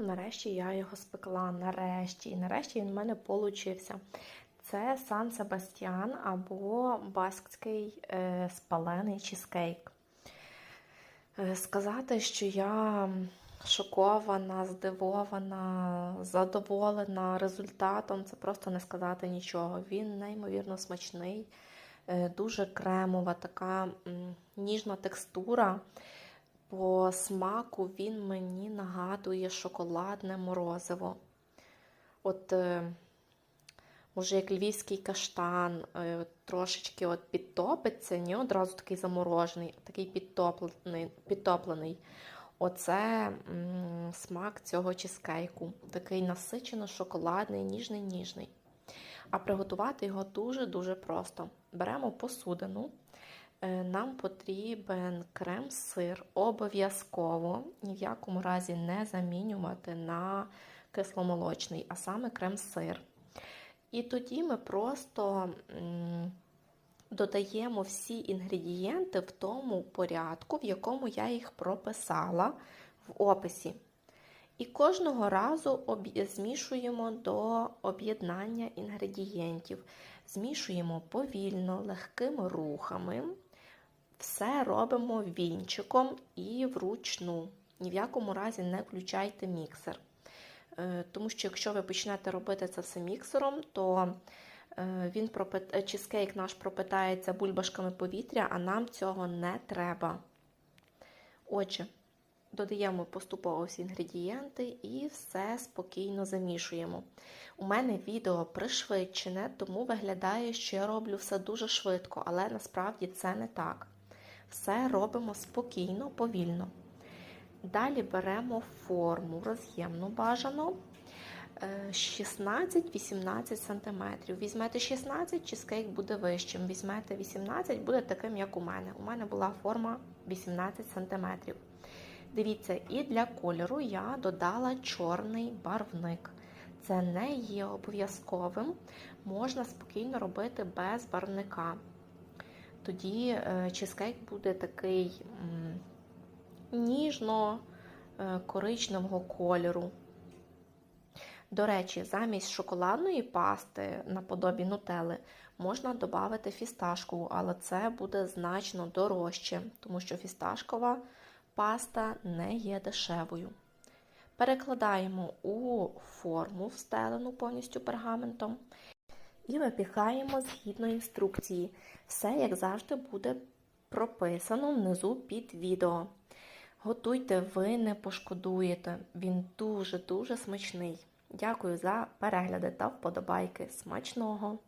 Нарешті я його спекла. Нарешті. І нарешті він в мене получився. Це Сан Себастьян або баскський е, спалений чізкейк. Е, сказати, що я шокована, здивована, задоволена результатом, це просто не сказати нічого. Він неймовірно смачний, е, дуже кремова, така ніжна текстура. По смаку він мені нагадує шоколадне морозиво. От, е, може, як львівський каштан, е, трошечки от підтопиться, не одразу такий заморожений, такий підтоплений. підтоплений. Оце м, смак цього чизкейку. Такий насичено шоколадний, ніжний, ніжний. А приготувати його дуже-дуже просто. Беремо посудину. Е, Нам потрібен крем-сир обов'язково, ні в якому разі не замінювати на кисломолочний, а саме крем-сир. І тоді ми просто додаємо всі інгредієнти в тому порядку, в якому я їх прописала в описі. І кожного разу змішуємо до об'єднання інгредієнтів. Змішуємо повільно, легкими рухами. Все робимо вінчиком і вручну. Ні в якому разі не включайте міксер. Е, Тому що якщо ви почнете робити це все міксером, то е, він пропит... е, чизкейк наш пропитається бульбашками повітря, а нам цього не треба. Отже, додаємо поступово всі інгредієнти і все спокійно замішуємо. У мене відео пришвидшене, тому виглядає, що я роблю все дуже швидко, але насправді це не так. Все робимо спокійно, повільно. Далі беремо форму роз'ємну бажану е, 16-18 см. Візьмете 16, чизкейк буде вищим. Візьмете 18, буде таким, як у мене. У мене була форма 18 см. Дивіться, і для кольору я додала чорний барвник. Це не є обов'язковим, можна спокійно робити без барвника. Тоді е, чизкейк буде такий ніжно-коричневого кольору. До речі, замість шоколадної пасти наподобі нутели можна додати фісташкову, але це буде значно дорожче, тому що фісташкова паста не є дешевою. Перекладаємо у форму, встелену повністю пергаментом, і випікаємо згідно інструкції. Все, як завжди, буде прописано внизу під відео. Готуйте, ви не пошкодуєте. Він дуже-дуже смачний. Дякую за перегляди та вподобайки. Смачного!